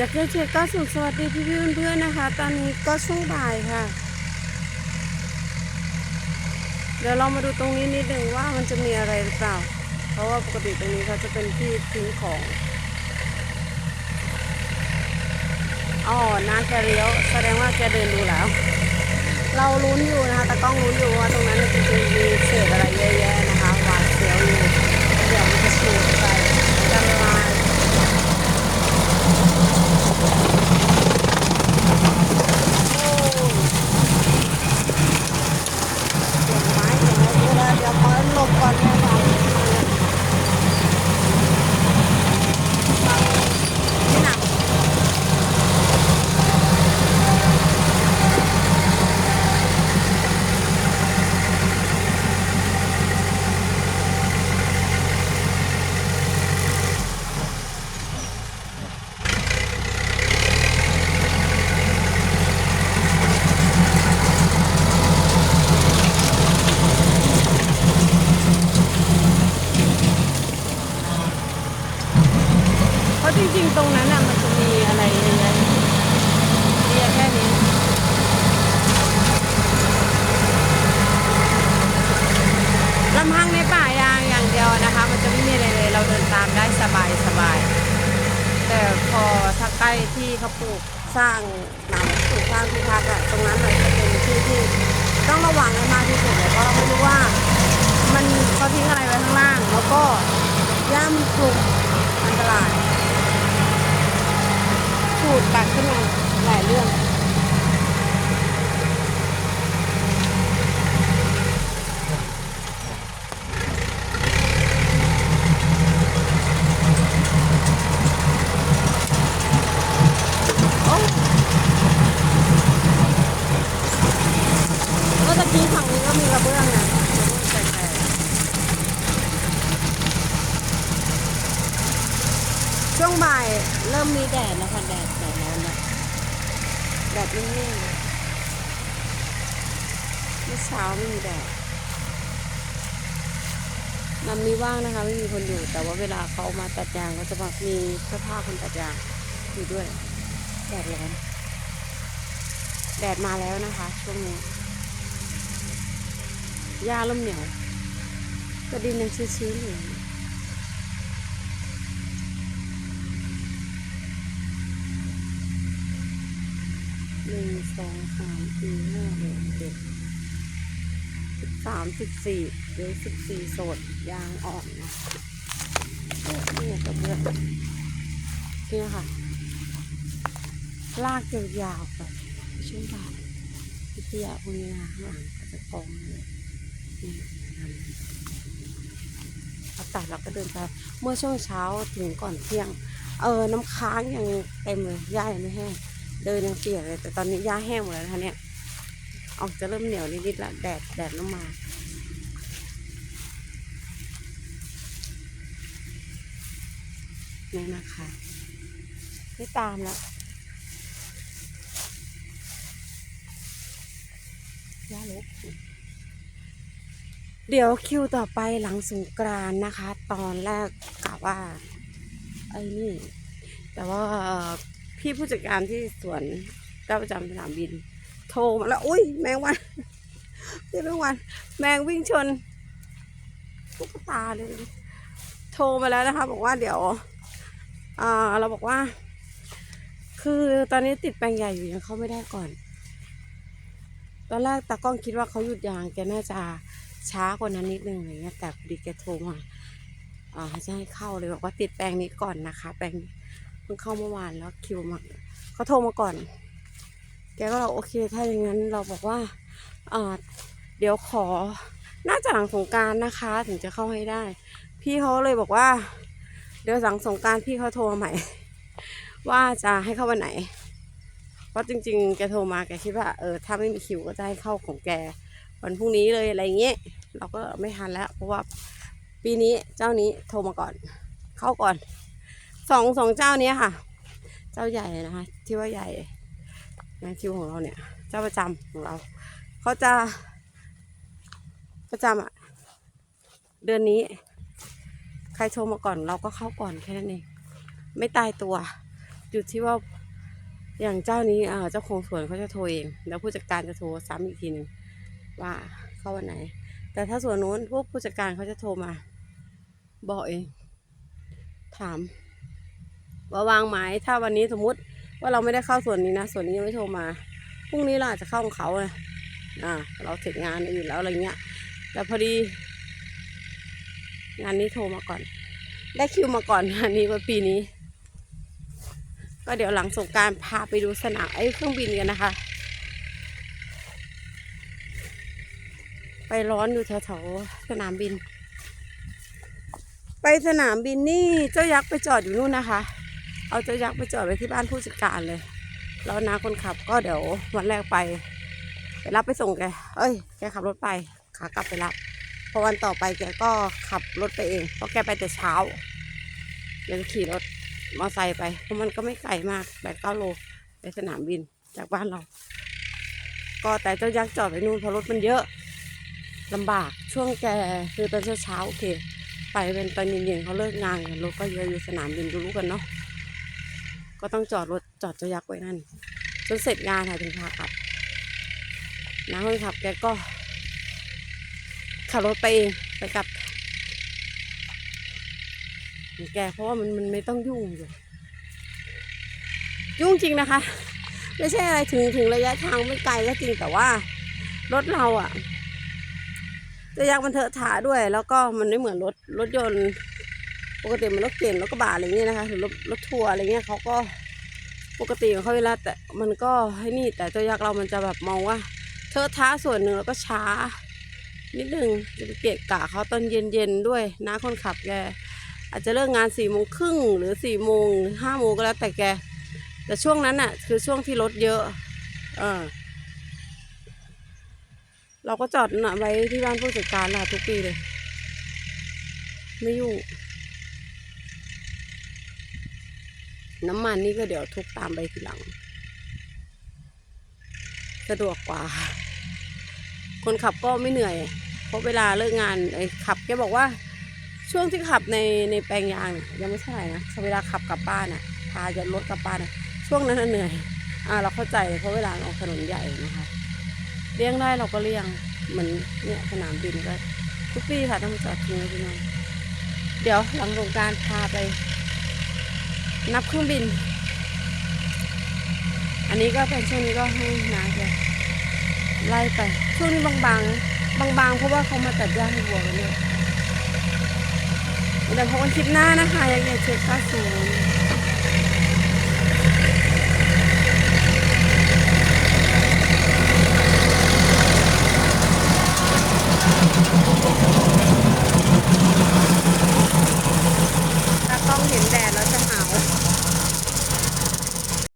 อยากจะเช็คก็สุขสวัสดีพี่พี่เพื่อนๆนะคะ ตอนนี้ก็ช่วงบ่ายค่ะ เดี๋ยวเรามาดูตรงนี้นิดหนึ่งว่ามันจะมีอะไรหรือเปล่า เพราะว่าปกติตรงนี้เขาจะเป็นที่ทิ้งของอ๋อน้าแกเลี้ยว แสดงว่าแกเดินดูแล้ว เราลุ้นอยู่นะคะแต่กล้องลุ้นอยู่ว่าตรงนั้นจริงๆมีเศษอะไรเยอะแยะนะคะหวาดเสียวอยู่เดี๋ยวมันจะสูดไปจะละลาย เสียงไม้เสียงอะไรเวลาเดี๋ยวขอหลบก่อนนะฟังฟังที่หนักเพ ราะจริงๆ ตรงนั้นน่ะมันจะมีอะไรเยอะแยะเรียกแค่นี้ ลำพังในป่ายางอย่างเดียวนะคะ มันจะไม่มีอะไรเลย เราเดินตามได้สบายสบาย แต่พอถ้าใกล้ที่เขาปลูกสร้างหนามปลูกสร้างที่พักอะตรงนั้นเลยจะเป็นที่ที่ต้องระวังให้มากที่สุดเลยเพราะเราไม่รู้ว่า มันเขาทิ้งอะไรไว้ข้างล่าง แล้วก็ย่ามปลูกอันตราย ดตัดขึ้นมาหลายเรื่องโอ้ก็ตะกี้ฝั่งนี้ก็มีกระเบื้องนะกระเบื้องแตกๆช่วงบ่ายเริ่มมีแดดแล้วค่ะแดดแดดร้อนแล้วแดนิ่งๆเมื่อเช้าไม่มีแดดมันมีว่างนะคะ ไม่มีคนอยู่ แต่ว่าเวลาเขามาตัดยางก็จะมามีเสื้อผ้าคนตัดยางอยู่ด้วย แดดร้อนแดดมาแล้วนะคะ ช่วงนี้หญ้าเริ่มเหนียวกระดินยังชื้นๆอยู่ หนึ่งสองสามสี่ห้าหกเจ็ดสิบสามสิบสี่หรือสิบสี่โสดยางอ่อนนะนี่กระเบื้องนี่ค่ะ ลากยาวๆไปช่วงบ่ายพิทยาพวกนี้นะข้างหลังก็จะกองเลยนี่ทำเราตัดเราก็เดินไปเมื่อช่วงเช้าถึงก่อนเที่ยง เออ น้ำค้างยังเต็มเลยหญ้ายังไม่แห้ง เดินยังเปียกเลย แต่ตอนนี้หญ้าแห้งหมดแล้วนะคะเนี่ย ออกจะเริ่มเหนียวนิดๆละแดดแดดลงมาเนี่ยนะคะไม่ตามแล้วย่าลบเดี๋ยวคิวต่อไปหลังสงกรานนะคะ ตอนแรกกะว่าไอ้นี่ แต่ว่า พี่ผู้จัดการที่สวนเจ้าประจำสนามบิน โทรมาแล้วอุ้ยแมงวันพี่แมงวัน แมงวิ่งชนตุ๊กตาเลย โทรมาแล้วนะคะ บอกว่าเดี๋ยวอ่าเราบอกว่า คือตอนนี้ติดแปลงใหญ่อยู่ยังเข้าไม่ได้ก่อน ตอนแรกตากล้องคิดว่าเขาหยุดยางแกน่าจะช้ากว่านั้นนิดนึงอะไรเงี้ยแต่พอดีแกโทรมาอ่าจะให้เข้าเลยบอกว่าติดแปลงนี้ก่อนนะคะ แปลง เพิ่งเข้าเมื่อวานแล้วคิวมาเขาโทรมาก่อน แกก็เราโอเคถ้าอย่างนั้นเราบอกว่าเดี๋ยวขอน่าจะหลังสงการนะคะ ถึงจะเข้าให้ได้ พี่เขาเลยบอกว่า เดี๋ยวหลังสงการพี่เขาโทรมาใหม่ ว่าจะให้เข้าวันไหน เพราะจริง ๆ แกโทรมาแกคิดว่าเออถ้าไม่มีคิวก็จะให้เข้าของแกวันพรุ่งนี้เลยอะไรเงี้ยเราก็ไม่ทันแล้ว เพราะว่าปีนี้เจ้านี้โทรมาก่อน เข้าก่อน สองสองเจ้านี้ค่ะ เจ้าใหญ่นะคะ ที่ว่าใหญ่ในคิวของเราเนี่ย เจ้าประจำของเรา เขาจะ ประจำอะเดือนนี้ ใครโทรมาก่อนเราก็เข้าก่อนแค่นั้นเอง ไม่ตายตัว จุดที่ว่าอย่างเจ้านี้เออเจ้าของสวนเขาจะโทรเอง แล้วผู้จัดการจะโทรซ้ำอีกทีหนึ่งว่าเข้าวันไหน แต่ถ้าส่วนนู้นพวกผู้จัดการเขาจะโทรมา บอกเอง ถาม ว่าวางหมายถ้าวันนี้สมมุติว่าเราไม่ได้เข้าส่วนนี้นะ ส่วนนี้ยังไม่โทรมาพรุ่งนี้เราอาจจะเข้าของเขาไงอ่า เราเสร็จงานอื่นแล้วอะไรเงี้ย แต่พอดี งานนี้โทรมาก่อน ได้คิวมาก่อนงานนี้ว่าปีนี้ ก็เดี๋ยวหลังสงการพาไปดูสนามไอ้เครื่องบินกันนะคะ ไปร้อนอยู่แถวๆสนามบิน ไปสนามบินนี่เจ้ายักษ์ไปจอดอยู่นู่นนะคะ เอาเจ้ายักษ์ไปจอดไว้ที่บ้านผู้จัดการเลย แล้วนาคนขับก็เดี๋ยววันแรกไป ไปรับไปส่งแก เอ้ย แกขับรถไปขากลับไปรับ พอวันต่อไปแกก็ขับรถไปเอง เพราะแกไปแต่เช้าเดี๋ยวขี่รถมอไซค์ไป เพราะมันก็ไม่ไกลมากแปดเก้าโลไปสนามบินจากบ้านเรา ก็แต่เจ้ายักษ์จอดไว้นู่นเพราะรถมันเยอะลำบากช่วงแกคือตอนเช้าโอเค ไปเป็นตอนเย็นๆเขาเลิกงานกันรถก็เยอะอยู่สนามบินรู้กันเนาะ ก็ต้องจอดรถจอดเจ้ายักษ์ไว้นั่นจนเสร็จงานค่ะถึงพากลับน้าคนขับแกก็ขับรถไปเองไปกลับแกเพราะว่ามันมันไม่ต้องยุ่งอยู่ยุ่งจริงนะคะ ไม่ใช่อะไรถึงถึงระยะทางไม่ไกลก็จริงแต่ว่า รถเราอะจะยักมันเถอะถาด้วย แล้วก็มันไม่เหมือนรถรถยนต์ ปกติมันรถเก๋งรถกระบะอะไรเงี้ยนะคะหรือรถรถทัวร์อะไรเงี้ยเขาก็ปกติของเขาเวลาแต่มันก็ให้นี่แต่เจ้ายักษ์เรามันจะแบบมองว่าเธอท้าส่วนหนึ่งแล้วก็ช้า นิดหนึ่งจะไปเกะกะเขาตอนเย็นๆด้วยนะคนขับแกอาจจะเลิกงานสี่โมงครึ่งหรือสี่โมงห้าโมงก็แล้วแต่แก แต่ช่วงนั้นน่ะ คือช่วงที่รถเยอะ เออเราก็จอดน่ะไว้ที่บ้านผู้จัดการแหละทุกปีเลย ไม่อยุ่ง น้ำมันนี่ก็เดี๋ยวทุกตามไปทีหลัง สะดวกกว่า คนขับก็ไม่เหนื่อย เพราะเวลาเลิกงานไอ้ขับแกบอกว่า ช่วงที่ขับในในแปลงยางยังไม่เท่าไหร่นะเวลาขับกลับบ้านอะ พาจะรถกลับบ้านอะ ช่วงนั้นเหนื่อย อ่าเราเข้าใจเพราะเวลาออกถนนใหญ่นะคะเลี้ยงได้เราก็เลี้ยงเหมือนเนี่ยสนามบินก็ทุกปีค่ะต้องจอดทิ้งไว้พี่น้องเดี๋ยวหลังสงการพาไป นับเครื่องบิน อันนี้ก็เป็นช่วงนี้ก็ให้นาแกไล่ไป ช่วงนี้บางๆบางๆเพราะว่าเขามาตัดหญ้าให้วัวกันเนี่ยเดี๋ยวพบกันคลิปหน้านะคะ อยากจะเช็คค่าสูง